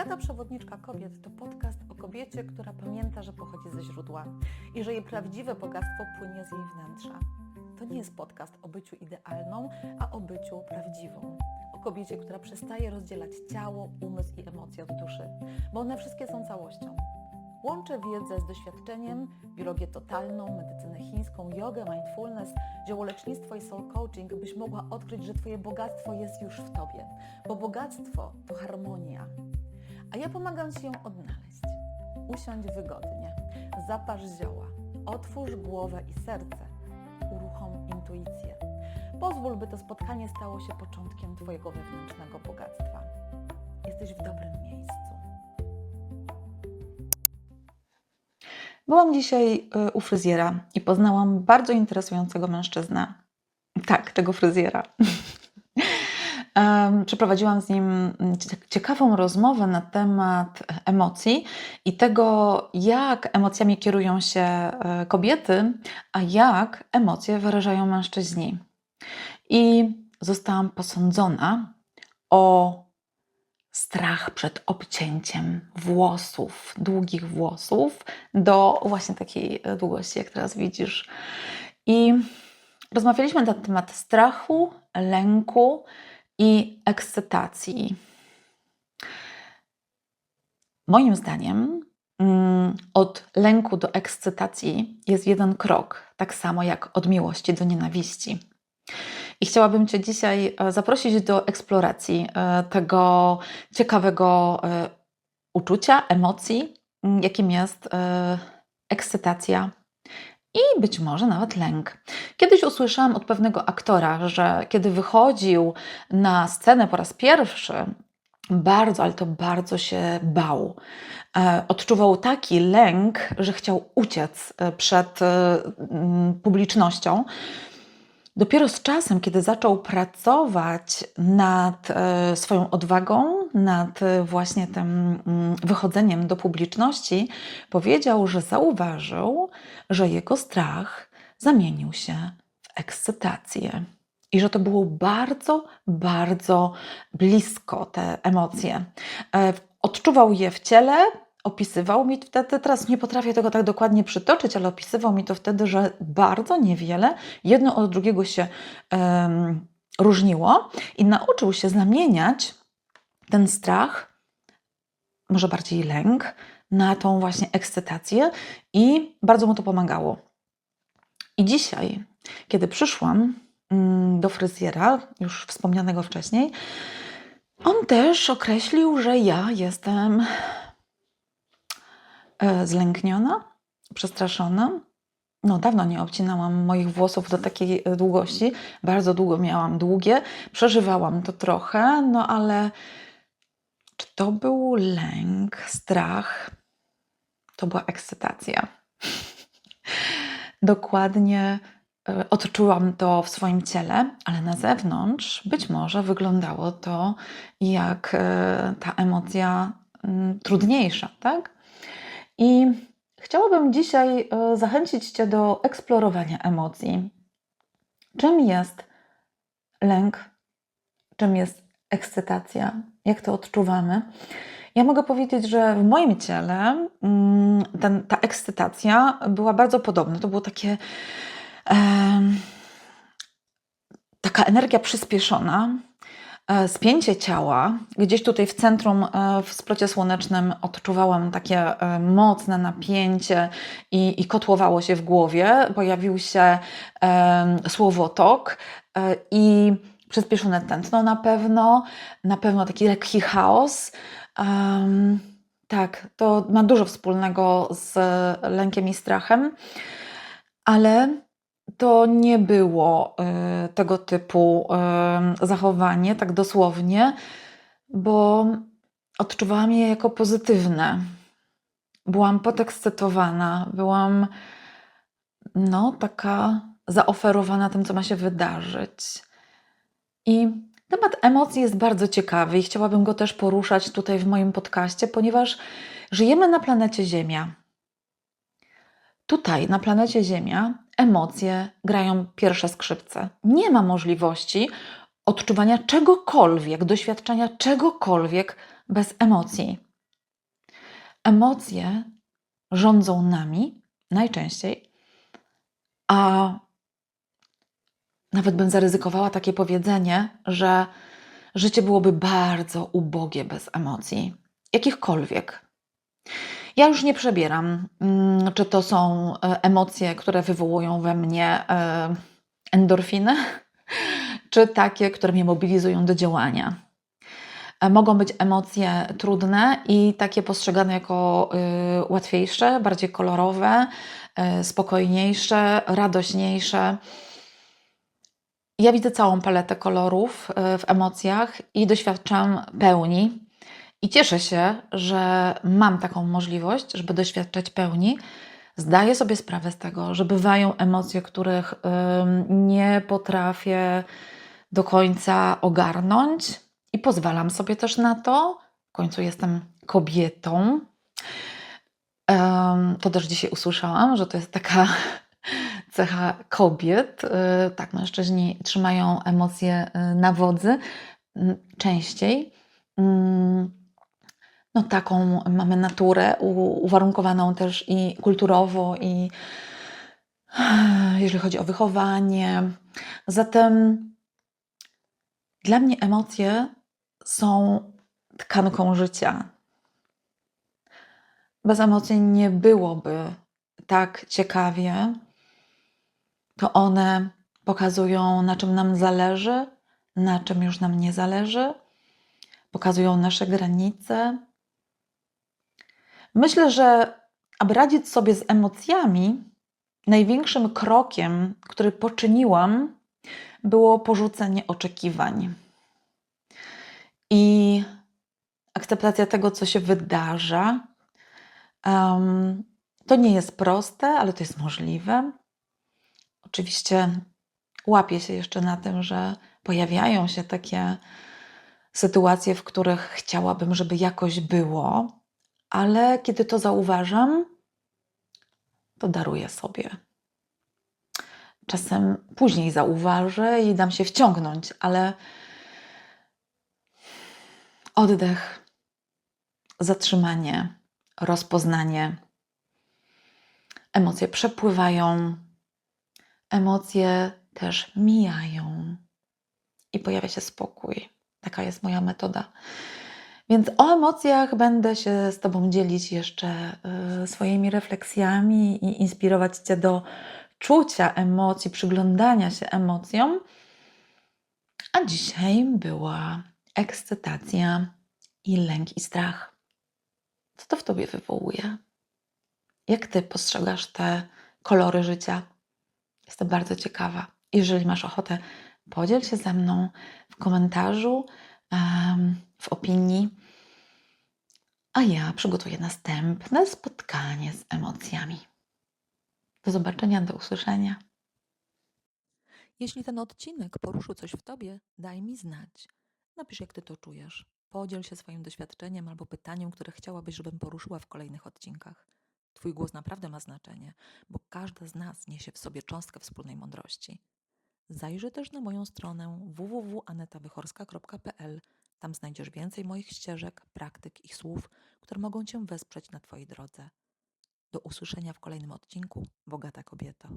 Agata Przewodniczka Kobiet to podcast o kobiecie, która pamięta, że pochodzi ze źródła i że jej prawdziwe bogactwo płynie z jej wnętrza. To nie jest podcast o byciu idealną, a o byciu prawdziwą. O kobiecie, która przestaje rozdzielać ciało, umysł i emocje od duszy, bo one wszystkie są całością. Łączę wiedzę z doświadczeniem, biologię totalną, medycynę chińską, jogę, mindfulness, ziołolecznictwo i soul coaching, byś mogła odkryć, że Twoje bogactwo jest już w Tobie. Bo bogactwo to harmonia. A ja pomagam Ci ją odnaleźć. Usiądź wygodnie, zaparz zioła, otwórz głowę i serce, uruchom intuicję. Pozwól, by to spotkanie stało się początkiem Twojego wewnętrznego bogactwa. Jesteś w dobrym miejscu. Byłam dzisiaj y, u fryzjera i poznałam bardzo interesującego mężczyznę. Tak, tego fryzjera. Przeprowadziłam z nim mm, cie- ciekawą rozmowę na temat emocji i tego, jak emocjami kierują się e, kobiety, a jak emocje wyrażają mężczyźni. I zostałam posądzona o strach przed obcięciem włosów, długich włosów, do właśnie takiej e, długości, jak teraz widzisz. I rozmawialiśmy na temat strachu, lęku i ekscytacji. Moim zdaniem mm, od lęku do ekscytacji jest jeden krok, tak samo jak od miłości do nienawiści. I chciałabym Cię dzisiaj e, zaprosić do eksploracji e, tego ciekawego e, uczucia, emocji, jakim jest ekscytacja i być może nawet lęk. Kiedyś usłyszałam od pewnego aktora, że kiedy wychodził na scenę po raz pierwszy, bardzo, ale to bardzo się bał. E, Odczuwał taki lęk, że chciał uciec e, przed e, publicznością. Dopiero z czasem, kiedy zaczął pracować nad swoją odwagą, nad e, właśnie tym mm, wychodzeniem do publiczności, powiedział, że zauważył, że jego strach zamienił się w ekscytację. I że to było bardzo, bardzo blisko te emocje. E, Odczuwał je w ciele, opisywał mi wtedy, teraz nie potrafię tego tak dokładnie przytoczyć, ale opisywał mi to wtedy, że bardzo niewiele jedno od drugiego się em, różniło i nauczył się zamieniać ten strach, może bardziej lęk, na tą właśnie ekscytację i bardzo mu to pomagało. I dzisiaj, kiedy przyszłam mm, do fryzjera, już wspomnianego wcześniej, on też określił, że ja jestem e, zlękniona, przestraszona. No, dawno nie obcinałam moich włosów do takiej e, długości. Bardzo długo miałam długie, przeżywałam to trochę, no ale czy to był lęk, strach? To była ekscytacja. Dokładnie e, odczułam to w swoim ciele, ale na zewnątrz być może wyglądało to jak e, ta emocja trudniejsza, tak? I chciałabym dzisiaj e, zachęcić Cię do eksplorowania emocji. Czym jest lęk? Czym jest ekscytacja? Jak to odczuwamy? Ja mogę powiedzieć, że w moim ciele mm, ten, ta ekscytacja była bardzo podobna. To było takie. em, taka energia przyspieszona, e, spięcie ciała. Gdzieś tutaj w centrum, e, w splocie słonecznym odczuwałam takie e, mocne napięcie i, i kotłowało się w głowie. Pojawił się em, słowotok e, i przyspieszone tętno na pewno, na pewno taki lekki chaos. Em, tak, to ma dużo wspólnego z lękiem i strachem, ale to nie było y, tego typu y, zachowanie, tak dosłownie, bo odczuwałam je jako pozytywne. Byłam podekscytowana, byłam no, taka zaoferowana tym, co ma się wydarzyć. I temat emocji jest bardzo ciekawy i chciałabym go też poruszać tutaj w moim podcaście, ponieważ żyjemy na planecie Ziemia. Tutaj, na planecie Ziemia, emocje grają pierwsze skrzypce. Nie ma możliwości odczuwania czegokolwiek, doświadczenia czegokolwiek bez emocji. emocje rządzą nami najczęściej, a nawet bym zaryzykowała takie powiedzenie, że życie byłoby bardzo ubogie bez emocji, jakichkolwiek. Ja już nie przebieram, mm, czy to są e, emocje, które wywołują we mnie e, endorfiny, czy takie, które mnie mobilizują do działania. E, Mogą być emocje trudne i takie postrzegane jako y, łatwiejsze, bardziej kolorowe, spokojniejsze, radośniejsze. Ja widzę całą paletę kolorów y, w emocjach i doświadczam pełni. I cieszę się, że mam taką możliwość, żeby doświadczać pełni. Zdaję sobie sprawę z tego, że bywają emocje, których nie potrafię do końca ogarnąć i pozwalam sobie też na to. W końcu jestem kobietą. To też dzisiaj usłyszałam, że to jest taka cecha kobiet. Y, Tak, mężczyźni trzymają emocje y, na wodzy częściej. Mm, No, taką mamy naturę uwarunkowaną też i kulturowo, i jeżeli chodzi o wychowanie. Zatem dla mnie emocje są tkanką życia. Bez emocji nie byłoby tak ciekawie. To one pokazują, na czym nam zależy, na czym już nam nie zależy, pokazują nasze granice. Myślę, że aby radzić sobie z emocjami, największym krokiem, który poczyniłam, było porzucenie oczekiwań i akceptacja tego, co się wydarza. Em, to nie jest proste, ale to jest możliwe. Oczywiście łapię się jeszcze na tym, że pojawiają się takie sytuacje, w których chciałabym, żeby jakoś było, ale kiedy to zauważam, to daruję sobie. Czasem później zauważę i dam się wciągnąć, ale oddech, zatrzymanie, rozpoznanie. Emocje przepływają, emocje też mijają i pojawia się spokój. Taka jest moja metoda. Więc o emocjach będę się z Tobą dzielić jeszcze y, swoimi refleksjami i inspirować Cię do czucia emocji, przyglądania się emocjom. A dzisiaj była ekscytacja i lęk i strach. Co to w Tobie wywołuje? Jak Ty postrzegasz te kolory życia? Jestem bardzo ciekawa. Jeżeli masz ochotę, podziel się ze mną w komentarzu, w opinii, a ja przygotuję następne spotkanie z emocjami. Do zobaczenia, do usłyszenia. Jeśli ten odcinek poruszył coś w tobie, daj mi znać. Napisz, jak ty to czujesz. Podziel się swoim doświadczeniem albo pytaniem, które chciałabyś, żebym poruszyła w kolejnych odcinkach. Twój głos naprawdę ma znaczenie, bo każda z nas niesie w sobie cząstkę wspólnej mądrości. Zajrzyj też na moją stronę www.anetawychorska.pl. Tam znajdziesz więcej moich ścieżek, praktyk i słów, które mogą Cię wesprzeć na Twojej drodze. Do usłyszenia w kolejnym odcinku, Bogata Kobieto.